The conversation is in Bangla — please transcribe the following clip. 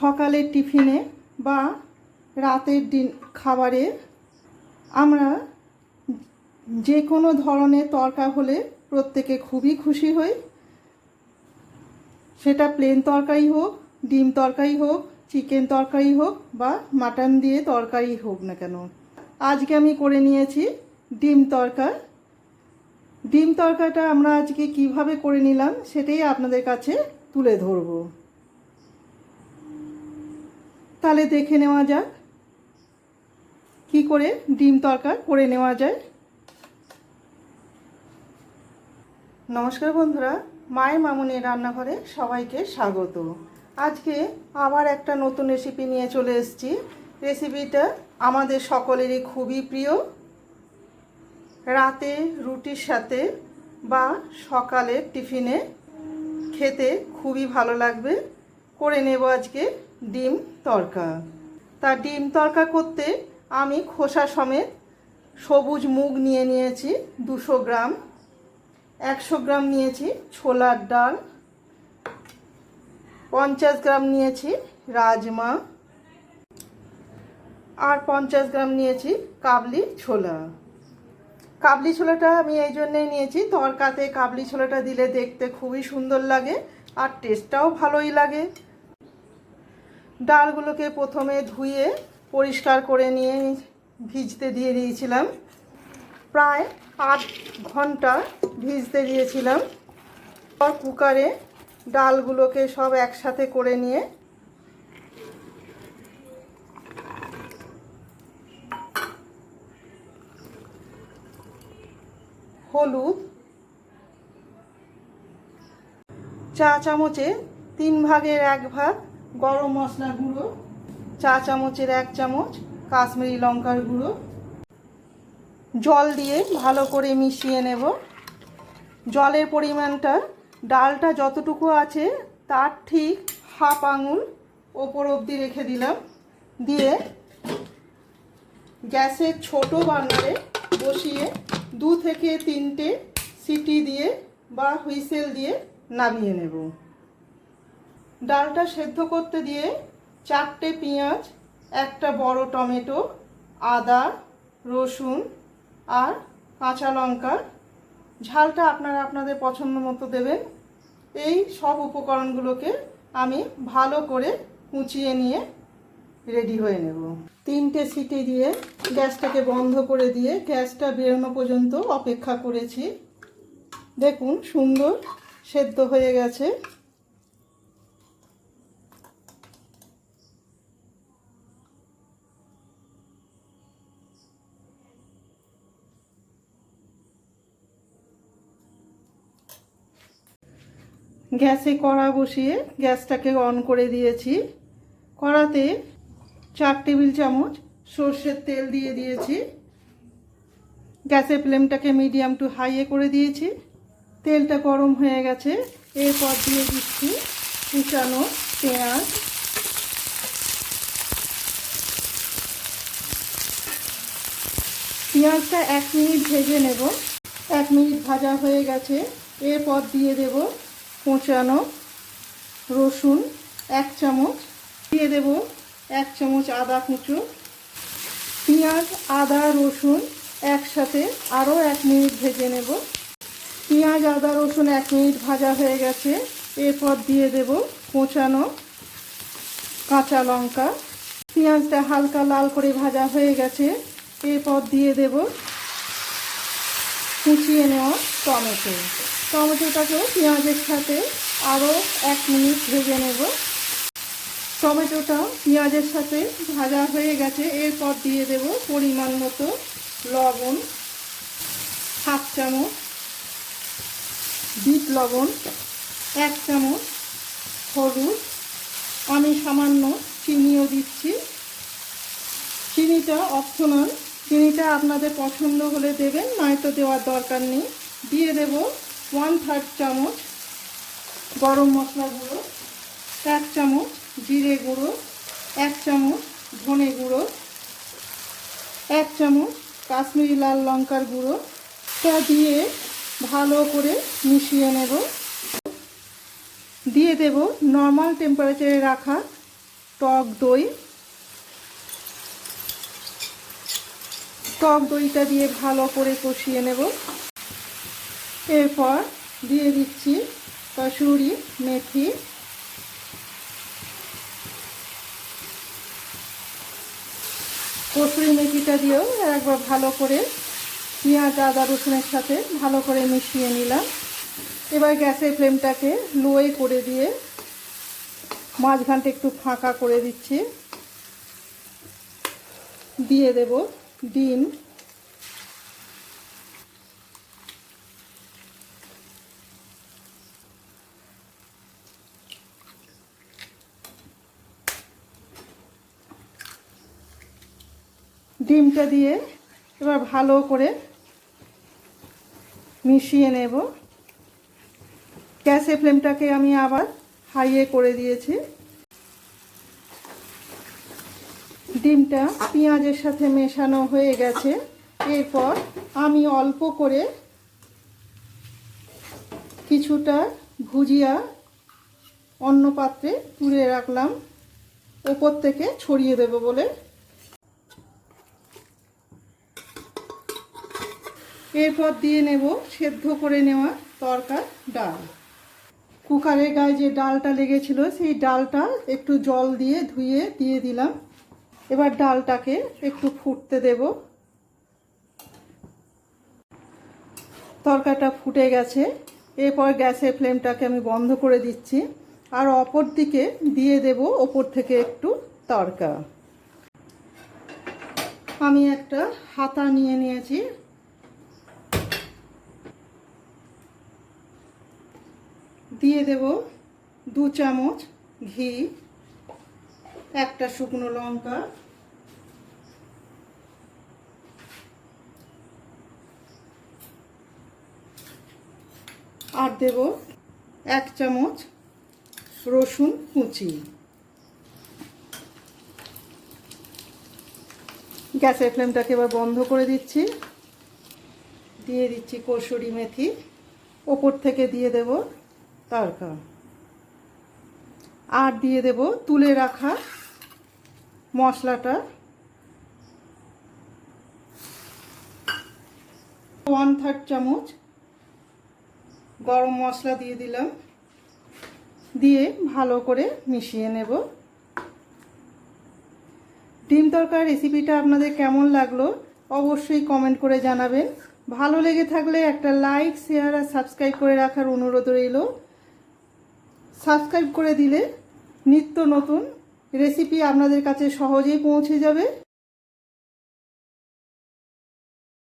সকালের টিফিনে বা রাতের দিন খাবারে আমরা যে কোনো ধরনের তরকা হলে প্রত্যেকে খুবই খুশি হই। সেটা প্লেন তরকারি হোক, ডিম তরকারি হোক চিকেন তরকারি হোক বা মাটন দিয়ে তরকারি হোক না কেন। আজকে আমি করে নিয়েছি ডিম তরকা। ডিম তরকাটা আমরা আজকে কীভাবে করে নিলাম সেটাই আপনাদের কাছে তুলে ধরব। তাহলে দেখে নেওয়া যাক। কি করে ডিম তরকা করে নেওয়া যায়। নমস্কার বন্ধুরা, মায়ের মামুনের রান্নাঘরে সবাইকে স্বাগত। আজকে আবার একটা নতুন রেসিপি নিয়ে চলে এসেছি। রেসিপিটা আমাদের সকলেরই খুবই প্রিয়। রাতে রুটির সাথে বা সকালের টিফিনে খেতে খুবই ভালো লাগবে। করে নেব আজকে ডিম তরকা। তা ডিম তরকা করতে আমি খোসা সমেত সবুজ মুগ নিয়ে নিয়েছি, দুশো গ্রাম। একশো গ্রাম নিয়েছি ছোলার ডাল। পঞ্চাশ গ্রাম নিয়েছি রাজমা। আর পঞ্চাশ গ্রাম নিয়েছি কাবলি ছোলা। কাবলি ছোলাটা আমি এই জন্যেই নিয়েছি, তরকাতে কাবলি ছোলাটা দিলে দেখতে খুবই সুন্দর লাগে আর টেস্টটাও ভালোই লাগে। ডালগুলোকে প্রথমে ধুয়ে পরিষ্কার করে নিয়ে ভিজতে দিয়ে দিয়েছিলাম। প্রায় আধ ঘণ্টা ভিজতে দিয়েছিলাম। আর কুকারে ডালগুলোকে সব একসাথে করে নিয়ে হলুদ চা চামচে তিন ভাগের এক ভাগ গরম মশলা গুঁড়ো, চা চামচের এক চামচ, কাশ্মীরি লঙ্কার গুঁড়ো। জল দিয়ে ভালো করে মিশিয়ে নেব। জলের পরিমাণটা, ডালটা যতটুকু আছে, তার ঠিক হাফ আঙুল ওপর অবধি রেখে দিলাম। দিয়ে গ্যাসের ছোট বার্নারে বসিয়ে দু থেকে তিনটে সিটি দিয়ে বা হুইসেল দিয়ে নামিয়ে নেব। ডালটা সেদ্ধ করতে দিয়ে চারটে পেঁয়াজ, একটা বড় টমেটো, আদা, রসুন আর কাঁচা লঙ্কা। ঝালটা আপনারা আপনাদের পছন্দ মতো দেবেন। এই সব উপকরণগুলোকে আমি ভালো করে কুচিয়ে নিয়ে রেডি হয়ে নেব। তিনটে সিটি দিয়ে গ্যাসটাকে বন্ধ করে দিয়ে গ্যাসটা বেরোনো পর্যন্ত অপেক্ষা করেছি। দেখুন, সুন্দর সেদ্ধ হয়ে গেছে। গ্যাসে কড়া বসিয়ে গ্যাসটাকে অন করে দিয়েছি। কড়াতে চার টেবিল চামচ সর্ষের তেল দিয়ে দিয়েছি। গ্যাসের ফ্লেমটাকে মিডিয়াম টু হাইয়ে করে দিয়েছি। তেলটা গরম হয়ে গেছে। এরপর দিয়ে দিচ্ছি কুচানো পেঁয়াজ। পেঁয়াজটা এক মিনিট ভেজে নেব। এক মিনিট ভাজা হয়ে গেছে। এরপর দিয়ে দেব কোঁচানো রসুন এক চামচ, দিয়ে দেব এক চামচ আদা কুঁচো, পেঁয়াজ, আদা, রসুন একসাথে আরও এক মিনিট ভেজে নেব। পেঁয়াজ, আদা, রসুন এক মিনিট ভাজা হয়ে গেছে। এরপর দিয়ে দেব কোঁচানো কাঁচা লঙ্কা। পেঁয়াজটা হালকা লাল করে ভাজা হয়ে গেছে। এরপর দিয়ে দেব কুচিয়ে নেওয়া টমেটো। টমেটোটাকেও পেঁয়াজের সাথে আরও এক মিনিট ভেজে নেব। টমেটোটা পেঁয়াজের সাথে ভাজা হয়ে গেছে। এরপর দিয়ে দেব পরিমাণ মতো লবণ, হাফ চামচ বিট লবণ, এক চামচ হলুদ। আমি সামান্য চিনিও দিচ্ছি। চিনিটা অপশনাল চিনিটা আপনাদের পছন্দ হলে দেবেন, নয়তো দেওয়ার দরকার নেই। দিয়ে দেব ওয়ান থার্ড চামচ গরম মশলা গুঁড়ো এক চামচ জিরে গুঁড়ো, এক চামচ ধনে গুঁড়ো, এক চামচ কাশ্মীরি লাল লঙ্কার গুঁড়ো তা দিয়ে ভালো করে মিশিয়ে নেব। দিয়ে দেব নর্মাল টেম্পারেচারে রাখা টক দই। টক দইটা দিয়ে ভালো করে কষিয়ে নেব। এরপর দিয়ে দিচ্ছি কসুরি মেথি। কসুরি মেথিটা দিয়েও একবার ভালো করে পেঁয়াজ, আদা, রসুনের সাথে ভালো করে মিশিয়ে নিলাম। এবার গ্যাসের ফ্লেমটাকে লোয়ে করে দিয়ে মাঝখানটা একটু ফাঁকা করে দিচ্ছি। দিয়ে দেব ডিম। ডিমটা দিয়ে এবার ভালো করে মিশিয়ে নেব। গ্যাসের ফ্লেমটাকে আমি আবার হাইয়ে করে দিয়েছি। ডিমটা পেঁয়াজের সাথে মেশানো হয়ে গেছে। এরপর আমি অল্প করে কিছুটা ভুজিয়া অন্য পাত্রে তুলে রাখলাম। ওপর থেকে ছড়িয়ে দেব বলে এরপর দিয়ে নেব সেদ্ধ করে নেওয়া তরকার ডাল। কুকারের গায়ে যে ডালটা লেগেছিল, সেই ডালটা একটু জল দিয়ে ধুয়ে দিয়ে দিলাম। এবার ডালটাকে একটু ফুটতে দেব। তরকাটা ফুটে গেছে। এরপর গ্যাসের ফ্লেমটাকে আমি বন্ধ করে দিচ্ছি। আর অপর দিকে দিয়ে দেব ওপর থেকে একটু তরকা। আমি একটা হাতা নিয়ে নিয়েছি। দিয়ে দেব দু চামচ ঘি, একটা শুকনো লঙ্কা, আর দেব এক চামচ রসুন কুচি। গ্যাসের ফ্লেমটাকে এবার বন্ধ করে দিচ্ছি। দিয়ে দিচ্ছি কসুরি মেথি। ওপর থেকে দিয়ে দেব তরকা আর দিয়ে দেব তুলে রাখা মশলাটা। ওয়ান থার্ড চামচ গরম মশলা দিয়ে দিলাম। দিয়ে ভালো করে মিশিয়ে নেব। ডিম তরকার রেসিপিটা আপনাদের কেমন লাগল অবশ্যই কমেন্ট করে জানাবেন। ভালো লেগে থাকলে একটা লাইক শেয়ার আর সাবস্ক্রাইব করে রাখার অনুরোধ রইল। সাবস্ক্রাইব করে দিলে নিত্য নতুন রেসিপি আপনাদের কাছে সহজেই পৌঁছে যাবে।